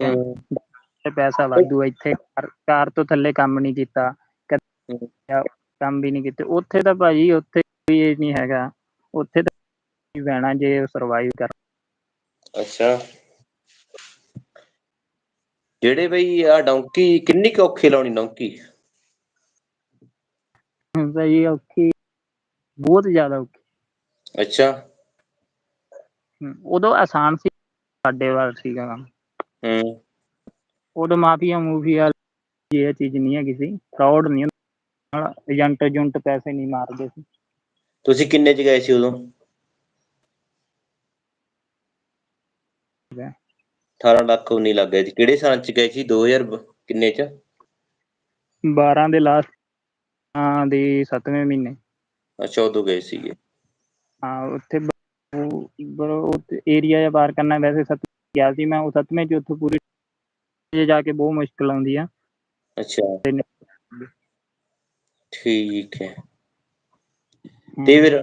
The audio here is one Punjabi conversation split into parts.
ਤੇ ਪੈਸਾ ਵਾਧੂ ਇੱਥੇ ਕਾਰ- ਤੋਂ ਥੱਲੇ ਕੰਮ ਨਹੀਂ ਕੀਤਾ। ਕੰਮ ਵੀ ਨਹੀਂ ਕੀਤੇ। ਉੱਥੇ ਤਾਂ ਭਾਜੀ ਉੱਥੇ ਵੀ ਇਹ ਨਹੀਂ ਹੈਗਾ ਉੱਥੇ ਤਾਂ ਬਹਿਣਾ ਜੇ ਸਰਵਾਈਵ ਕਰ ਅੱਛਾ। ਜਿਹੜੇ ਬਈ ਆ ਡੌਂਕੀ ਕਿੰਨੀ ਕੁ ਔਖੀ ਲਾਉਣੀ ਡੌਂਕੀ? ਭਾਜੀ ਔਖੀ ਬਹੁਤ ਜ਼ਿਆਦਾ ਔਖੀ। ਅੱਛਾ। ਉਦੋਂ ਆਸਾਨ ਸੀ ਸਾਡੇ ਵਾਲ ਸੀਗਾ ਕੰਮ। ਹੂੰ। ਉਦੋਂ ਮਾਫੀਆ ਮੂਫੀਆ ਇਹ ਚੀਜ਼ ਨਹੀਂ ਹੈਗੀ ਸੀ। ਫਰਾਡ ਨਹੀਂ ਹੁੰਦਾ ਏਜੰਟ ਏਜੰਟ ਪੈਸੇ ਨਹੀਂ ਮਾਰਦੇ ਸੀ। ਤੁਸੀਂ ਕਿੰਨੇ ਚ ਗਏ ਸੀ ਉਦੋਂ? 18 ਲੱਖ ਨਹੀਂ ਲੱਗ ਗਏ ਸੀ। ਕਿਹੜੇ ਸਾਲ ਚ ਗਏ ਸੀ? 2000 ਬ- ਕਿੰਨੇ ਚ? 12 ਦੇ ਲਾਸਟ ਹਾਂ ਦੇ 7ਵੇਂ ਮਹੀਨੇ। ਅੱਛਾ ਉਦੋਂ ਗਏ ਸੀਗੇ। ਹਾਂ ਉੱਥੇ ਬਰੋ ਏਰੀਆ ਜਿਹਾ ਪਾਰ ਕਰਨਾ ਵੈਸੇ ਗਿਆ ਸੀ ਮੈਂ ਉਹ ਸੱਤਵੇਂ ਚ ਉੱਥੇ ਪੂਰੀ ਜੇ ਜਾ ਕੇ ਬਹੁਤ ਮੁਸ਼ਕਲ ਆਉਂਦੀ ਆ। ਅੱਛਾ। ਠੀਕ ਹੈ। ਤੇ ਫਿਰ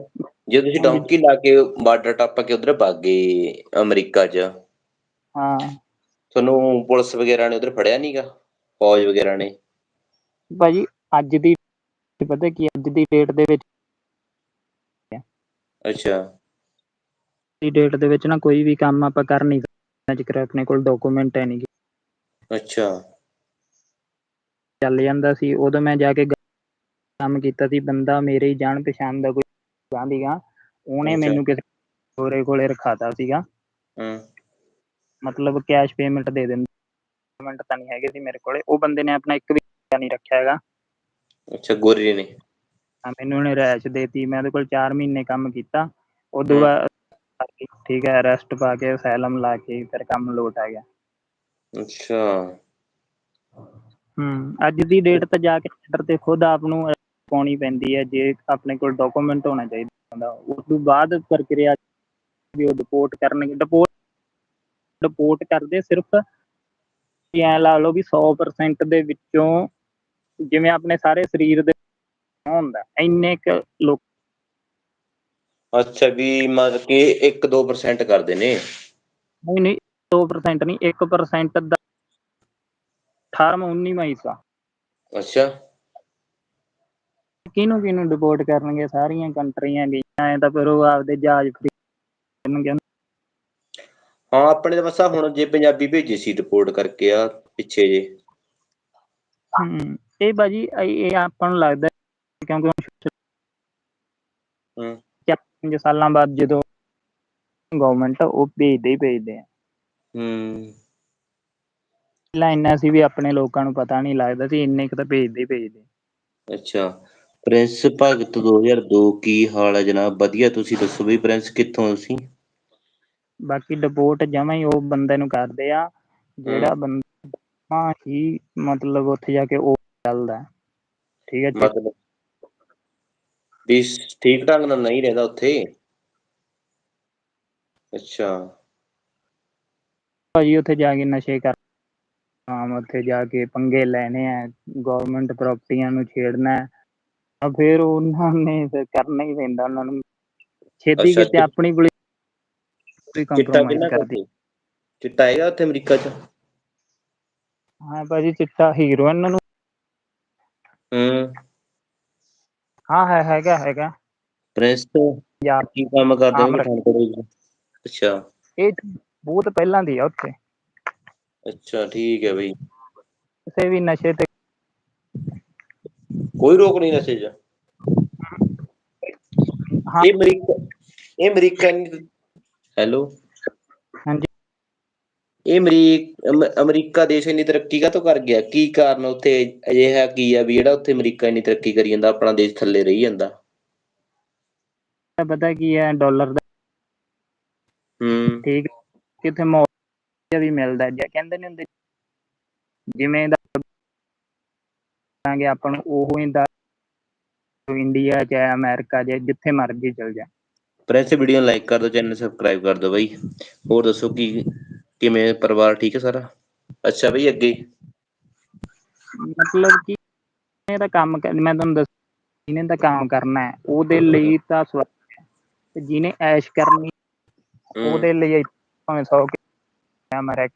ਜੇ ਤੁਸੀਂ ਡੌਂਕੀ ਲਾ ਕੇ ਬਾਰਡਰ ਟੱਪ ਕੇ ਉਧਰ ਭੱਗ ਗਏ ਅਮਰੀਕਾ 'ਚ ਹਾਂ। ਤੁਹਾਨੂੰ ਪੁਲਿਸ ਵਗੈਰਾ ਨੇ ਉਧਰ ਫੜਿਆ ਨਹੀਂਗਾ ਫੌਜ ਵਗੈਰਾ ਨੇ? ਭਾਜੀ ਅੱਜ ਦੀ ਪਤਾ ਕੀ ਅੱਜ ਦੀ ਡੇਟ ਦੇ ਵਿੱਚ ਅੱਛਾ। ਦੀ ਡੇਟ ਦੇ ਵਿੱਚ ਨਾ ਕੋਈ ਵੀ ਕੰਮ ਆਪਾਂ ਕਰ ਨਹੀਂ ਜੇਕਰ ਆਪਣੇ ਕੋਲ ਡਾਕੂਮੈਂਟ ਹੈ ਨਹੀਂ ਅੱਛਾ। ਚੱਲ ਜਾਂਦਾ ਸੀ ਉਦੋਂ ਮੈਂ ਜਾ ਕੇ ਗ- ਕੰਮ ਕੀਤਾ ਸੀ ਬੰਦਾ ਮੇਰੇ ਹੀ ਜਾਣ ਪਛਾਣ ਦਾ ਕੋਈ ਗਾਂਧੀਗਾ ਉਹਨੇ। ਮੈਨੂੰ ਕਿਸੇ ਹੋਰੇ ਕੋਲੇ ਰਖਾਤਾ ਸੀਗਾ। ਹੂੰ। ਮਤਲਬ ਕੈਸ਼ ਪੇਮੈਂਟ ਦੇ ਦਿੰਦੇ। ਪੇਮੈਂਟ ਤਾਂ ਨਹੀਂ ਹੈਗੇ ਸੀ ਮੇਰੇ ਕੋਲੇ ਉਹ ਬੰਦੇ ਨੇ ਆਪਣਾ ਇੱਕ ਵੀ ਰੁਪਇਆ ਨਹੀਂ ਰੱਖਿਆ ਹੈਗਾ। ਅੱਛਾ ਗੋਰੀ ਨੇ। ਤਾਂ ਮੈਨੂੰ ਉਹਨੇ ਰੈਸ਼ ਦੇਤੀ ਮੈਂ ਉਹਦੇ ਕੋਲ 4 ਮਹੀਨੇ ਕੰਮ ਕੀਤਾ। ਉਦੋਂ। ਬਾਅਦ ਠੀਕ ਹੈ ਅਰੈਸਟ ਪਾ ਕੇ ਅਸਾਈਲਮ ਲਾ ਕੇ ਫਿਰ ਕੰਮ ਲੋਟ ਆ ਗਿਆ। ਅੱਛਾ। ਹੂੰ ਅੱਜ ਦੀ ਡੇਟ ਤੇ ਜਾ ਕੇ ਸੈਂਟਰ ਤੇ ਖੁਦ ਆਪ ਨੂੰ ਪਾਉਣੀ ਪੈਂਦੀ ਹੈ ਜੇ ਆਪਣੇ ਕੋਲ ਡਾਕੂਮੈਂਟ ਹੋਣਾ ਚਾਹੀਦਾ ਹੁੰਦਾ। ਉਸ ਤੋਂ ਬਾਅਦ ਪ੍ਰਕਿਰਿਆ ਵੀ ਉਹ ਡਿਪੋਰਟ ਕਰਨਗੇ। ਡਿਪੋਰਟ ਡਿਪੋਰਟ ਕਰਦੇ ਸਿਰਫ ਐਂ ਲਾ ਲਓ ਵੀ 100% ਦੇ ਵਿੱਚੋਂ ਜਿਵੇਂ ਆਪਣੇ ਸਾਰੇ ਸਰੀਰ ਦੇ ਹੁੰਦਾ। ਇੰਨੇ ਕ ਲੋਕ ਅੱਛਾ ਵੀ ਮਤਲਬ ਕਿ 1-2% ਕਰਦੇ ਨੇ। ਨਹੀਂ ਨਹੀਂ 2% ਨਹੀਂ 1% ਦਾ 18ਵਾਂ 19ਵਾਂ ਹਿੱਸਾ। ਅੱਛਾ। ਕਿਹਨੂੰ ਕਿਹਨੂੰ ਡਿਪੋਰਟ ਕਰਨਗੇ? ਸਾਰੀਆਂ ਕੰਟਰੀਆਂ ਗਈਆਂ ਐ ਤਾਂ ਫਿਰ ਉਹ ਆਪਦੇ ਜਹਾਜ਼ ਫਰੀ ਕਰਨਗੇ ਹਾਂ ਆਪਣੇ ਤਾਂ ਬਸ ਆਹ ਹੁਣ ਜੇ ਪੰਜਾਬੀ ਭੇਜੇ ਸੀ ਰਿਪੋਰਟ ਕਰਕੇ ਆ ਪਿੱਛੇ ਜੇ। ਹਮ, ਇਹ ਬਾਜੀ ਇਹ ਇਹ ਆਪਾਂ ਨੂੰ ਲੱਗਦਾ ਕਿਉਂਕਿ ਹੂੰ ਪੰਜ ਸਾਲਾਂ ਬਾਅਦ ਜਦੋਂ ਗਵਰਨਮੈਂਟ ਉਹ ਭੇਜਦੇ ਹੀ ਭੇਜਦੇ ਆ। ਹੂੰ। ਪਹਿਲਾਂ ਇੰਨਾ ਸੀ ਵੀ ਆਪਣੇ ਲੋਕਾਂ ਨੂੰ ਪਤਾ ਨਹੀਂ ਲੱਗਦਾ ਸੀ ਇੰਨੇ ਕੁ ਤਾਂ ਭੇਜਦੇ ਹੀ ਭੇਜਦੇ। ਅੱਛਾ ਪ੍ਰਿੰਸ ਭਗਤ 2002 ਕੀ ਹਾਲ ਹੈ ਜਨਾਬ? ਵਧੀਆ ਤੁਸੀਂ ਦੱਸੋ ਵੀ ਪ੍ਰਿੰਸ ਕਿੱਥੋਂ ਤੁਸੀਂ ਬਾਕੀ ਡਿਪੋਰਟ ਜਮਾਂ ਹੀ ਉਹ ਬੰਦੇ ਨੂੰ ਕਰਦੇ ਆ ਜਿਹੜਾ ਬੰਦਾ ਹੀ ਮਤਲਬ ਉੱਥੇ ਜਾ ਕੇ ਉਹ ਚੱਲਦਾ। ਠੀਕ ਹੈ ਜੀ? ਮਤਲਬ ਵੀ ਠੀਕ ਢੰਗ ਨਾਲ ਨਹੀਂ ਰਹਿੰਦਾ ਉੱਥੇ। ਅੱਛਾ। ਭਾਜੀ ਉੱਥੇ ਜਾ ਕੇ ਨਸ਼ੇ ਕਰ ਆਮ ਉੱਥੇ ਜਾ ਕੇ ਪੰਗੇ ਲੈਣੇ ਆ ਗਵਰਨਮੈਂਟ ਪ੍ਰਾਪਰਟੀਆਂ ਨੂੰ ਛੇੜਨਾ ਹੈ। ਤਾਂ ਫਿਰ ਉਹਨਾਂ ਨੇ ਫਿਰ ਕਰਨਾ ਹੀ ਪੈਂਦਾ ਉਹਨਾਂ ਨੂੰ ਛੇਤੀ ਅੱਛਾ, ਕਿਤੇ ਆਪਣੀ ਪੁਲਿਸ ਕੋਈ ਚਿੱਟਾ ਕੰਪਰੋਮਾਈਜ਼ ਕਰਦੀ ਕਰਦੇ? ਚਿੱਟਾ ਹੈਗਾ ਉੱਥੇ ਅਮਰੀਕਾ 'ਚ? ਹਾਂ ਭਾਜੀ ਚਿੱਟਾ ਹੀਰੋਇਨ ਨੂੰ। ਹੂੰ। ਹਾਂ ਹੈ ਹੈਗਾ ਹੈਗਾ ਪ੍ਰਿੰਸ ਯਾਰ ਕੀ ਕੰਮ ਕਰਦੇ ਆਮ ਹੋ ਰੱਖ- ਪਠਾਨਕੋਟ ਵਿੱਚ ਅੱਛਾ ਇਹ ਬਹੁਤ ਪਹਿਲਾਂ ਦੀ ਆ ਉੱਥੇ ਅੱਛਾ ਠੀਕ ਹੈ ਬਈ ਕਿਸੇ ਵੀ ਨਸ਼ੇ ਤੇ ਕੋਈ ਰੋਕ ਨਹੀਂ ਨਸ਼ੇ 'ਚ ਹਾਂ ਇਹ ਅਮਰੀਕਾ ਇਹ ਅਮਰੀਕਾ ਹੈਲੋ ਹਾਂਜੀ ਇਹ ਅਮਰੀਕ ਅਮ- ਅਮਰੀਕਾ ਦੇਸ਼ ਇੰਨੀ ਤਰੱਕੀ ਕਾਹਤੋਂ ਕਰ ਗਿਆ? ਕੀ ਕਾਰਨ ਉੱਥੇ? ਅਜਿਹਾ ਕੀ ਆ ਵੀ ਜਿਹੜਾ ਉੱਥੇ ਅਮਰੀਕਾ ਇੰਨੀ ਤਰੱਕੀ ਕਰੀ ਜਾਂਦਾ ਆਪਣਾ ਦੇਸ਼ ਥੱਲੇ ਰਹੀ ਜਾਂਦਾ? ਪਤਾ ਕੀ ਹੈ ਡਾਲਰ ਦਾ ਹੂੰ। ਠੀਕ ਕਿਥੇ ਮੌਕਾ ਵੀ ਮਿਲਦਾ ਜੇ ਕਹਿੰਦੇ ਨੇ ਹੁੰਦੇ ਜਿਵੇਂ ਦਾ ਕਰਾਂਗੇ ਆਪਾਂ ਨੂੰ ਉਹ ਹੀ ਦਾ ਇੰਡੀਆ ਚ ਅਮਰੀਕਾ ਚ ਜਿੱਥੇ ਮਰਜ਼ੀ ਚਲ ਜਾ ਪ੍ਰਿੰਸ ਵੀਡੀਓ ਲਾਈਕ ਕਰ ਦਿਓ ਚੈਨਲ ਸਬਸਕ੍ਰਾਈਬ ਕਰ ਦਿਓ ਬਾਈ। ਹੋਰ ਦੱਸੋ ਕੀ ਕਿਵੇਂ ਪਰਿਵਾਰ ਠੀਕ ਹੈ ਸਾਰਾ? ਅੱਛਾ ਬਈ ਅੱਗੇ। ਮਤਲਬ ਕਿ ਇਹਦਾ ਕੰਮ ਕਰ- ਮੈਂ ਤੁਹਾਨੂੰ ਦੱਸ ਜਿਹਨੇ ਤਾਂ ਕੰਮ ਕਰਨਾ ਹੈ ਉਹਦੇ ਲਈ ਤਾਂ ਸਵਰਗ ਹੈ ਤੇ ਜਿਹਨੇ ਐਸ਼ ਕਰਨੀ ਉਹਦੇ ਲਈ ਭਾਵੇਂ 100 ਅਮਰੀਕਾ